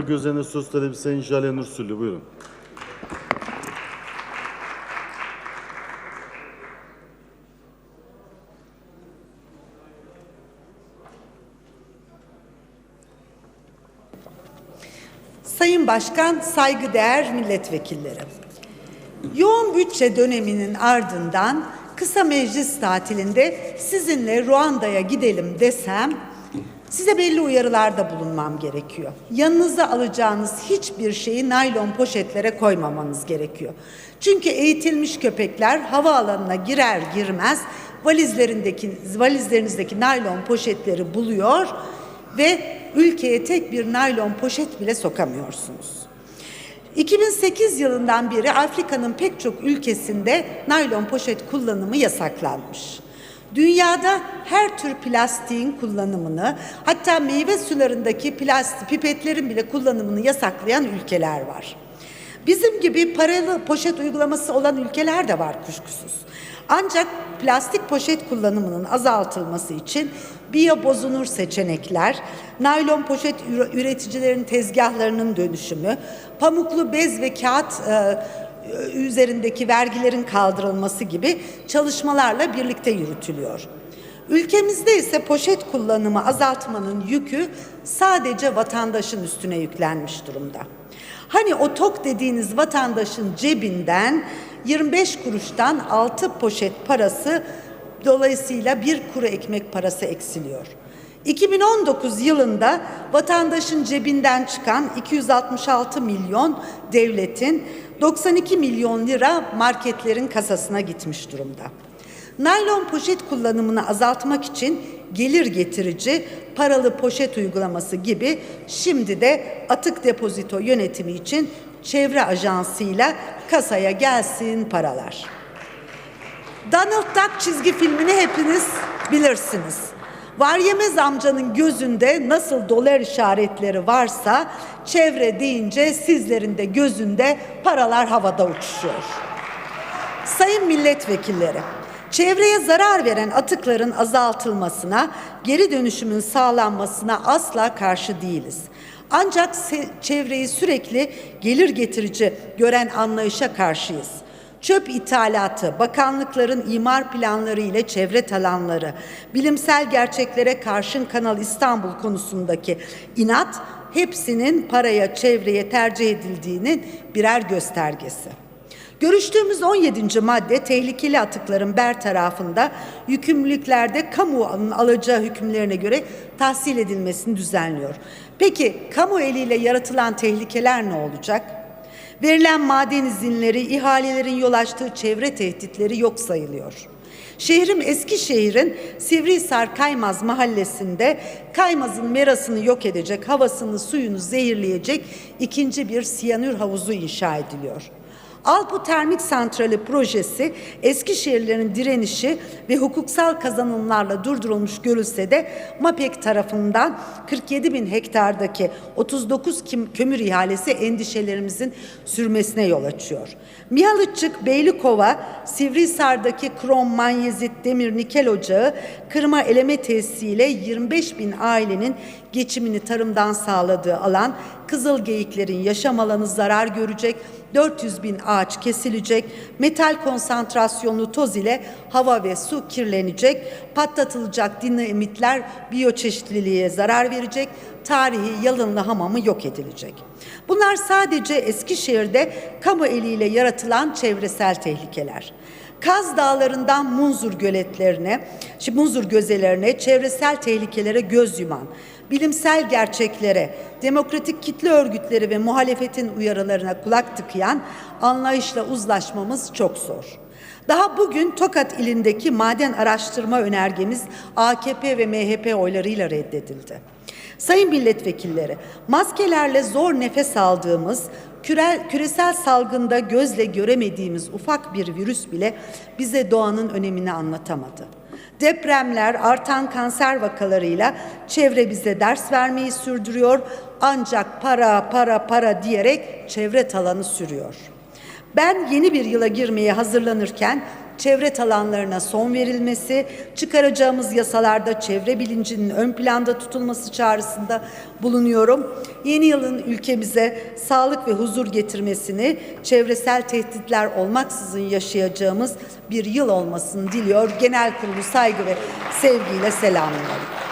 Gözlerine söz talebi Sayın Jale Nur Süllü. Buyurun. Sayın Başkan, saygıdeğer milletvekilleri. Yoğun bütçe döneminin ardından kısa meclis tatilinde sizinle Ruanda'ya gidelim desem size belli uyarılarda bulunmam gerekiyor. Yanınıza alacağınız hiçbir şeyi naylon poşetlere koymamanız gerekiyor. Çünkü eğitilmiş köpekler havaalanına girer girmez valizlerindeki valizlerinizdeki naylon poşetleri buluyor ve ülkeye tek bir naylon poşet bile sokamıyorsunuz. 2008 yılından beri Afrika'nın pek çok ülkesinde naylon poşet kullanımı yasaklanmış. Dünyada her tür plastiğin kullanımını, hatta meyve sularındaki plastik pipetlerin bile kullanımını yasaklayan ülkeler var. Bizim gibi paralı poşet uygulaması olan ülkeler de var kuşkusuz. Ancak plastik poşet kullanımının azaltılması için biyobozunur seçenekler, naylon poşet üre- üreticilerin tezgahlarının dönüşümü, pamuklu bez ve kağıt e, üzerindeki vergilerin kaldırılması gibi çalışmalarla birlikte yürütülüyor. Ülkemizde ise poşet kullanımı azaltmanın yükü sadece vatandaşın üstüne yüklenmiş durumda. Hani o tok dediğiniz vatandaşın cebinden 25 kuruştan 6 poşet parası dolayısıyla bir kuru ekmek parası eksiliyor. 2019 yılında vatandaşın cebinden çıkan 266 milyon devletin 92 milyon lira marketlerin kasasına gitmiş durumda. Naylon poşet kullanımını azaltmak için gelir getirici paralı poşet uygulaması gibi şimdi de atık depozito yönetimi için çevre ajansıyla kasaya gelsin paralar. Donald Duck çizgi filmini hepiniz bilirsiniz. Var amcanın gözünde nasıl dolar işaretleri varsa çevre deyince sizlerin de gözünde paralar havada uçuşuyor. Sayın milletvekilleri, çevreye zarar veren atıkların azaltılmasına, geri dönüşümün sağlanmasına asla karşı değiliz. Ancak çevreyi sürekli gelir getirici gören anlayışa karşıyız. Çöp ithalatı, bakanlıkların imar planları ile çevre talanları, bilimsel gerçeklere karşın Kanal İstanbul konusundaki inat hepsinin paraya, çevreye tercih edildiğinin birer göstergesi. Görüştüğümüz 17. madde tehlikeli atıkların bertarafında yükümlülüklerde kamunun alacağı hükümlerine göre tahsil edilmesini düzenliyor. Peki kamu eliyle yaratılan tehlikeler ne olacak? Verilen maden izinleri, ihalelerin yol açtığı çevre tehditleri yok sayılıyor. Şehrim Eskişehir'in Sivrihisar Kaymaz mahallesinde Kaymaz'ın merasını yok edecek, havasını suyunu zehirleyecek ikinci bir siyanür havuzu inşa ediliyor. Alpu Termik Santrali projesi Eskişehirlerin direnişi ve hukuksal kazanımlarla durdurulmuş görülse de MAPEK tarafından 47 bin hektardaki 39 kim- kömür ihalesi endişelerimizin sürmesine yol açıyor. Mihalıççık, Beylikova, Sivrihisar'daki krom, manyezit, demir, nikel ocağı, kırma eleme tesisiyle 25 bin ailenin geçimini tarımdan sağladığı alan, kızıl geyiklerin yaşam alanı zarar görecek, 400 bin ağaç kesilecek, metal konsantrasyonlu toz ile hava ve su kirlenecek, patlatılacak dinamitler biyoçeşitliliğe zarar verecek, tarihi yalınlı hamamı yok edilecek. Bunlar sadece Eskişehir'de kamu eliyle yaratılan çevresel tehlikeler. Kaz Dağları'ndan Munzur göletlerine, Munzur gözelerine, çevresel tehlikelere göz yuman, bilimsel gerçeklere, demokratik kitle örgütleri ve muhalefetin uyarılarına kulak tıkayan anlayışla uzlaşmamız çok zor. Daha bugün Tokat ilindeki maden araştırma önergemiz AKP ve MHP oylarıyla reddedildi. Sayın milletvekilleri, maskelerle zor nefes aldığımız, küresel salgında gözle göremediğimiz ufak bir virüs bile bize doğanın önemini anlatamadı. Depremler, artan kanser vakalarıyla çevre bize ders vermeyi sürdürüyor ancak para para para diyerek çevre talanı sürüyor. Ben yeni bir yıla girmeye hazırlanırken çevre alanlarına son verilmesi, çıkaracağımız yasalarda çevre bilincinin ön planda tutulması çağrısında bulunuyorum. Yeni yılın ülkemize sağlık ve huzur getirmesini, çevresel tehditler olmaksızın yaşayacağımız bir yıl olmasını diliyor. Genel kurulu saygı ve sevgiyle selamlıyorum.